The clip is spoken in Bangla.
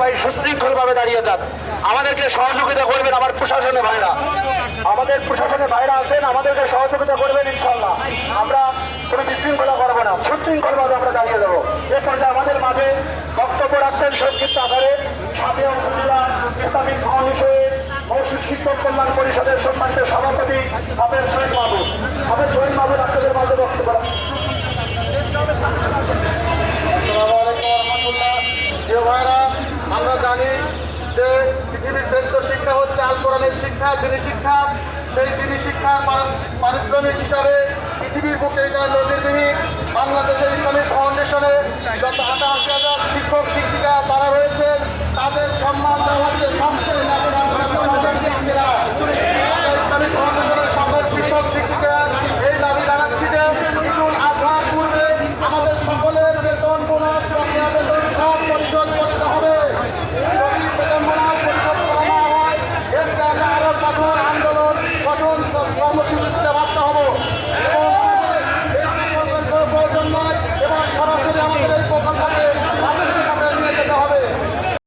সবাই সুশৃঙ্খলভাবে দাঁড়িয়ে যান আমাদেরকে সহযোগিতা করবেন আমার প্রশাসনের ভাইরা। আমাদের প্রশাসনের ভাইরা আছেন, আমাদেরকে সহযোগিতা করবেন ইনশাল্লাহ আমরা কোনো বিশৃঙ্খলা করব না, সুশৃঙ্খলভাবে আমরা দাঁড়িয়ে দেবো এ পর্যায়ে আমাদের মাঝে বক্তব্য রাখছেন সংক্ষিপ্ত সাবিয়া উপজেলা ইসলামিক ফাউন্ডেশনের মৌসুম শিক্ষক কল্যাণ পরিষদের সম্মানিত সভাপতি শিক্ষা দিনী শিক্ষা, সেই দিনী শিক্ষা পারিশ্রমিক হিসাবে পৃথিবীর বুকে এটা নজিরবিহীন বাংলাদেশের ইসলামিক ফাউন্ডেশনে যত হাজার শিক্ষক, শিক্ষিকা তারা রয়েছে। কর্মসূচি